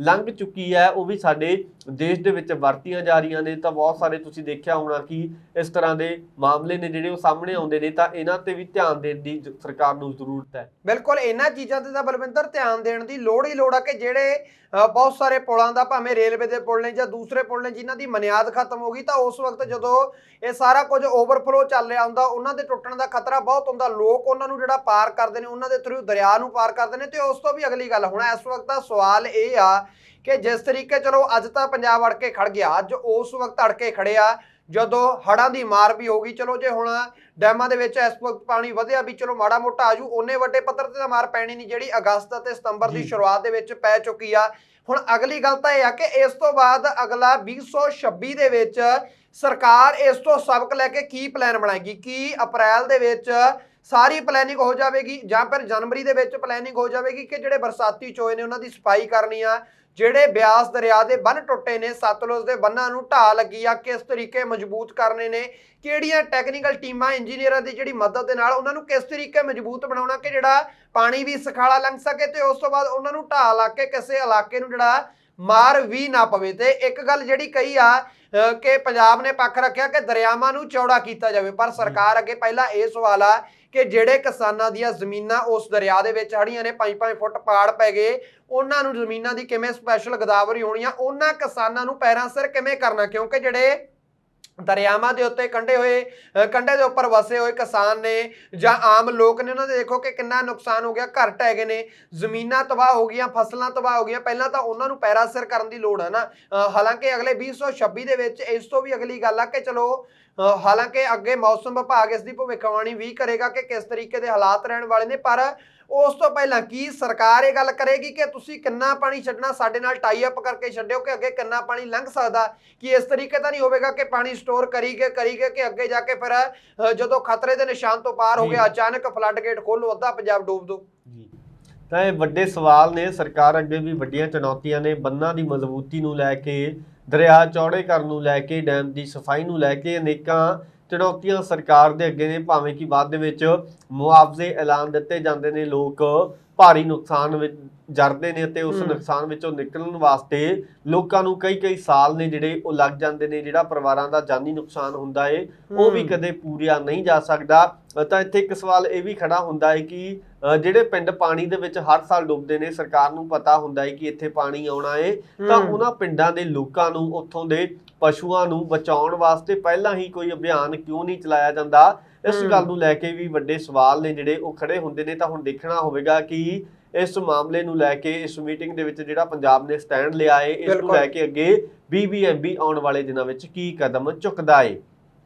ਲੰਘ ਚੁੱਕੀ ਹੈ ਉਹ ਵੀ ਸਾਡੇ ਦੇਸ਼ ਦੇ ਵਿੱਚ ਵਰਤੀਆਂ ਜਾ ਰਹੀਆਂ ਨੇ। ਤਾਂ ਬਹੁਤ ਸਾਰੇ ਤੁਸੀਂ ਦੇਖਿਆ ਹੋਣਾ ਕਿ ਇਸ ਤਰ੍ਹਾਂ ਦੇ ਮਾਮਲੇ ਨੇ ਜਿਹੜੇ ਉਹ ਸਾਹਮਣੇ ਆਉਂਦੇ ਨੇ ਤਾਂ ਇਹਨਾਂ ਤੇ ਵੀ ਧਿਆਨ ਦੇਣ ਦੀ ਸਰਕਾਰ ਨੂੰ ਜ਼ਰੂਰਤ ਹੈ। ਬਿਲਕੁਲ ਇਹਨਾਂ ਚੀਜ਼ਾਂ ਤੇ ਤਾਂ ਬਲਵਿੰਦਰ ਧਿਆਨ ਦੇਣ ਦੀ ਲੋੜ ਹੀ ਲੋੜ ਆ ਕਿ ਜਿਹੜੇ ਬਹੁਤ ਸਾਰੇ ਪੁਲਾਂ ਦਾ ਭਾਵੇਂ ਰੇਲਵੇ ਦੇ ਪੁਲ ਨੇ ਜਾਂ ਦੂਸਰੇ ਪੁਲ ਨੇ ਜਿਨ੍ਹਾਂ ਦੀ ਮਨਿਆਦ ਖਤਮ ਹੋ ਗਈ ਤਾਂ ਉਸ ਵਕਤ ਜਦੋਂ ਇਹ ਸਾਰਾ ਕੁਝ ਓਵਰਫਲੋ ਚੱਲ ਰਿਹਾ ਹੁੰਦਾ ਉਹਨਾਂ ਦੇ ਟੁੱਟਣ ਦਾ ਖਤਰਾ ਬਹੁਤ ਹੁੰਦਾ। ਲੋਕ ਉਹਨਾਂ ਨੂੰ ਜਿਹੜਾ ਪਾਰ ਕਰਦੇ ਨੇ ਉਹਨਾਂ ਦੇ ਥਰੂ ਦਰਿਆ ਨੂੰ ਪਾਰ ਕਰਦੇ ਨੇ ਤੇ ਉਸ ਤੋਂ ਵੀ ਅਗਲੀ ਗੱਲ ਹੁਣ ਇਸ ਵਕਤ ਦਾ ਸਵਾਲ ਇਹ ਆ ਕਿ ਜਿਸ ਤਰੀਕੇ ਚਲੋ ਅੱਜ ਤਾਂ ਪੰਜਾਬ ਅੜ ਕੇ ਖੜ ਗਿਆ ਅੱਜ ਉਸ ਵਕਤ ਅੜ ਕੇ ਖੜਿਆ ਜਦੋਂ ਹੜਾਂ ਦੀ ਮਾਰ ਵੀ ਹੋ ਗਈ ਚਲੋ ਜੇ ਹੁਣ ਡੈਮਾਂ ਦੇ ਵਿੱਚ ਇਸ ਵਕਤ ਪਾਣੀ ਵਧਿਆ ਵੀ ਚਲੋ ਮਾੜਾ ਮੋਟਾ ਆਜੂ ਉਹਨੇ ਵੱਡੇ ਪੱਧਰ ਤੇ ਤਾਂ ਮਾਰ ਪੈਣੀ ਨਹੀਂ ਜਿਹੜੀ ਅਗਸਤ ਅਤੇ ਸਤੰਬਰ ਦੀ। ਸ਼ੁਰੂਆਤ ਦੇ ਵਿੱਚ ਪੈ ਚੁੱਕੀ ਆ ਹੁਣ ਅਗਲੀ ਗੱਲ ਤਾਂ ਇਹ ਆ ਕਿ ਇਸ ਤੋਂ ਬਾਅਦ ਅਗਲਾ 2026 ਦੇ ਵਿੱਚ ਸਰਕਾਰ ਇਸ ਤੋਂ ਸਬਕ ਲੈ ਕੇ ਕੀ ਪਲਾਨ ਬਣਾਏਗੀ ਕੀ ਅਪ੍ਰੈਲ ਦੇ ਵਿੱਚ ਸਾਰੀ ਪਲੈਨਿੰਗ ਹੋ ਜਾਵੇਗੀ ਜਾਂ ਫਿਰ ਜਨਵਰੀ ਦੇ ਵਿੱਚ ਪਲੈਨਿੰਗ ਹੋ ਜਾਵੇਗੀ ਕਿ ਜਿਹੜੇ ਬਰਸਾਤੀ ਚੋਏ ਨੇ ਉਹਨਾਂ ਦੀ ਸਫ਼ਾਈ ਕਰਨੀ ਆ ਜਿਹੜੇ ਬਿਆਸ ਦਰਿਆ ਦੇ ਬੰਨ ਟੁੱਟੇ ਨੇ ਸਤਲੁਜ ਦੇ ਬੰਨਾਂ ਨੂੰ ਢਾਹ ਲੱਗੀ ਆ ਕਿਸ ਤਰੀਕੇ ਮਜ਼ਬੂਤ ਕਰਨੇ ਨੇ ਕਿਹੜੀਆਂ ਟੈਕਨੀਕਲ ਟੀਮਾਂ ਇੰਜੀਨੀਅਰਾਂ ਦੀ ਜਿਹੜੀ ਮਦਦ ਦੇ ਨਾਲ ਉਹਨਾਂ ਨੂੰ ਕਿਸ ਤਰੀਕੇ ਮਜ਼ਬੂਤ ਬਣਾਉਣਾ ਕਿ ਜਿਹੜਾ ਪਾਣੀ ਵੀ ਸਖਾਲਾ ਲੰਘ ਸਕੇ ਤੇ ਉਸ ਤੋਂ ਬਾਅਦ ਉਹਨਾਂ ਨੂੰ ਢਾਹ ਲਾ ਕੇ ਕਿਸੇ ਇਲਾਕੇ ਨੂੰ ਜਿਹੜਾ ਮਾਰ ਵੀ ਨਾ ਪਵੇ। ਤੇ ਇੱਕ ਗੱਲ ਜਿਹੜੀ ਕਹੀ ਆ ਕਿ ਪੰਜਾਬ ਨੇ ਪੱਖ ਰੱਖਿਆ ਕਿ ਦਰਿਆਵਾਂ ਨੂੰ ਚੌੜਾ ਕੀਤਾ ਜਾਵੇ ਪਰ ਸਰਕਾਰ ਅੱਗੇ ਪਹਿਲਾਂ ਇਹ ਸਵਾਲ ਆ ਕਿ ਜਿਹੜੇ ਕਿਸਾਨਾਂ ਦੀਆਂ ਜ਼ਮੀਨਾਂ ਉਸ ਦਰਿਆ ਦੇ ਵਿੱਚ ਹੜੀਆਂ ਨੇ 5-5 ਫੁੱਟ ਪਾੜ ਪੈ ਗਏ ਉਹਨਾਂ ਨੂੰ ਜ਼ਮੀਨਾਂ ਦੀ ਕਿਵੇਂ ਸਪੈਸ਼ਲ ਗਦਾਵਰੀ ਹੋਣੀ ਆ ਉਹਨਾਂ ਕਿਸਾਨਾਂ ਨੂੰ ਪੈਰਾਂ ਸਿਰ ਕਿਵੇਂ ਕਰਨਾ? ਕਿਉਂਕਿ ਜਿਹੜੇ ਦਰਿਆਵਾਂ ਦੇ ਉੱਤੇ ਕੰਢੇ ਹੋਏ ਅ, ਕੰਢੇ ਦੇ ਉੱਪਰ ਵਸੇ ਹੋਏ ਕਿਸਾਨ ਨੇ ਜਾਂ ਆਮ ਲੋਕ ਨੇ ਉਹਨਾਂ ਦੇ ਦੇਖੋ ਕਿ ਕਿੰਨਾ ਨੁਕਸਾਨ ਹੋ ਗਿਆ ਘਰ ਢਹਿ ਗਏ ਨੇ ਜ਼ਮੀਨਾਂ ਤਬਾਹ ਹੋ ਗਈਆਂ ਫਸਲਾਂ ਤਬਾਹ ਹੋ ਗਈਆਂ ਪਹਿਲਾਂ ਤਾਂ ਉਹਨਾਂ ਨੂੰ ਪੈਰਾ ਸਿਰ ਕਰਨ ਦੀ ਲੋੜ ਹੈ ਨਾ। ਅ, ਹਾਲਾਂਕਿ ਅਗਲੇ 2026 ਦੇ ਵਿੱਚ ਇਸ ਤੋਂ ਵੀ ਅਗਲੀ ਗੱਲ ਆ ਕਿ ਚਲੋ ਹਾਲਾਂਕਿ ਅੱਗੇ ਮੌਸਮ ਵਿਭਾਗ ਇਸ ਦੀ ਭਵਿੱਖਬਾਣੀ ਵੀ ਕਰੇਗਾ ਕਿ ਕਿਸ ਤਰੀਕੇ ਦੇ ਹਾਲਾਤ ਰਹਿਣ ਵਾਲੇ ਨੇ ਪਰ ਉਸ ਤੋਂ ਪਹਿਲਾਂ ਕੀ ਸਰਕਾਰ ਇਹ ਗੱਲ ਕਰੇਗੀ ਕਿ ਤੁਸੀਂ ਕਿੰਨਾ ਪਾਣੀ ਛੱਡਣਾ ਸਾਡੇ ਨਾਲ ਟਾਈ ਅਪ ਕਰਕੇ ਛੱਡਿਓ ਕਿ ਅੱਗੇ ਕਿੰਨਾ ਪਾਣੀ ਲੰਘ ਸਕਦਾ? ਕਿ ਇਸ ਤਰੀਕੇ ਤਾਂ ਨਹੀਂ ਹੋਵੇਗਾ ਕਿ ਪਾਣੀ ਸਟੋਰ ਕਰੀਗੇ ਕਰੀਗੇ ਕਿ ਅੱਗੇ ਜਾ ਕੇ ਫਿਰ ਜਦੋਂ ਖਤਰੇ ਦੇ ਨਿਸ਼ਾਨ ਤੋਂ ਪਾਰ ਹੋ। ਗਿਆ ਅਚਾਨਕ ਫਲੱਡ ਗੇਟ ਖੋਲੋ ਅੱਧਾ ਪੰਜਾਬ ਡੂਬ ਦੋ ਜੀ। ਤਾਂ ਇਹ ਵੱਡੇ ਸਵਾਲ ਨੇ ਸਰਕਾਰ ਅੱਗੇ ਵੀ ਵੱਡੀਆਂ ਚੁਣੌਤੀਆਂ ਨੇ ਬੰਨਾਂ ਦੀ ਮਜ਼ਬੂਤੀ ਨੂੰ ਲੈ ਕੇ ਦਰਿਆ ਚੌੜੇ ਕਰਨ ਨੂੰ ਲੈ ਕੇ, ਡੈਮ ਦੀ ਸਫ਼ਾਈ ਨੂੰ ਲੈ ਕੇ ਅਨੇਕਾਂ ਚੁਣੌਤੀਆਂ ਸਰਕਾਰ ਦੇ ਅੱਗੇ ਨੇ, ਭਾਵੇਂ ਕਿ ਬਾਅਦ ਦੇ ਵਿੱਚ ਮੁਆਵਜ਼ੇ ਐਲਾਨ ਦਿੱਤੇ ਜਾਂਦੇ ਨੇ, ਲੋਕ ਭਾਰੀ ਨੁਕਸਾਨ ਵਿੱਚ ਜਰਦੇ ਨੇ ਅਤੇ ਉਸ। ਨੁਕਸਾਨ ਵਿੱਚੋਂ ਨਿਕਲਣ ਵਾਸਤੇ ਲੋਕਾਂ ਨੂੰ ਕਈ ਕਈ ਸਾਲ ਨੇ ਜਿਹੜੇ ਉਹ ਲੱਗ ਜਾਂਦੇ ਨੇ ਜਿਹੜਾ ਪਰਿਵਾਰਾਂ ਦਾ ਜਾਨੀ ਨੁਕਸਾਨ ਹੁੰਦਾ ਏ ਉਹ ਵੀ। ਕਦੇ ਪੂਰਿਆ ਨਹੀਂ ਜਾ ਸਕਦਾ ਤਾਂ ਇੱਥੇ ਇੱਕ ਸਵਾਲ ਇਹ ਵੀ ਖੜਾ ਹੁੰਦਾ ਹੈ ਕਿ ਜਿਹੜੇ ਪਿੰਡ ਪਾਣੀ ਦੇ ਵਿੱਚ ਹਰ ਸਾਲ ਡੁੱਬਦੇ ਨੇ ਸਰਕਾਰ ਨੂੰ ਪਤਾ ਹੁੰਦਾ ਹੈ ਕਿ ਇੱਥੇ ਪਾਣੀ ਆਉਣਾ ਹੈ ਤਾਂ। ਉਹਨਾਂ ਪਿੰਡਾਂ ਦੇ ਲੋਕਾਂ ਨੂੰ ਉੱਥੋਂ ਦੇ ਪਸ਼ੂਆਂ ਨੂੰ ਬਚਾਉਣ ਵਾਸਤੇ ਪਹਿਲਾਂ ਹੀ ਕੋਈ ਅਭਿਆਨ ਕਿਉਂ ਨਹੀਂ ਚਲਾਇਆ ਜਾਂਦਾ ਇਸ। ਗੱਲ ਨੂੰ ਲੈ ਕੇ ਵੀ ਵੱਡੇ ਸਵਾਲ ਨੇ ਜਿਹੜੇ ਉਹ ਖੜੇ ਹੁੰਦੇ ਨੇ ਤਾਂ ਹੁਣ ਦੇਖਣਾ ਹੋਵੇਗਾ ਕਿ ਇਸ ਮਾਮਲੇ ਨੂੰ ਲੈ ਕੇ ਇਸ ਮੀਟਿੰਗ ਦੇ ਵਿੱਚ ਜਿਹੜਾ ਪੰਜਾਬ ਨੇ ਸਟੈਂਡ ਲਿਆ ਹੈ ਇਸ ਨੂੰ। ਲੈ ਕੇ ਅੱਗੇ ਬੀਬੀਐਮਬੀ ਆਉਣ ਵਾਲੇ ਦਿਨਾਂ ਵਿੱਚ ਕੀ ਕਦਮ ਚੁੱਕਦਾ ਹੈ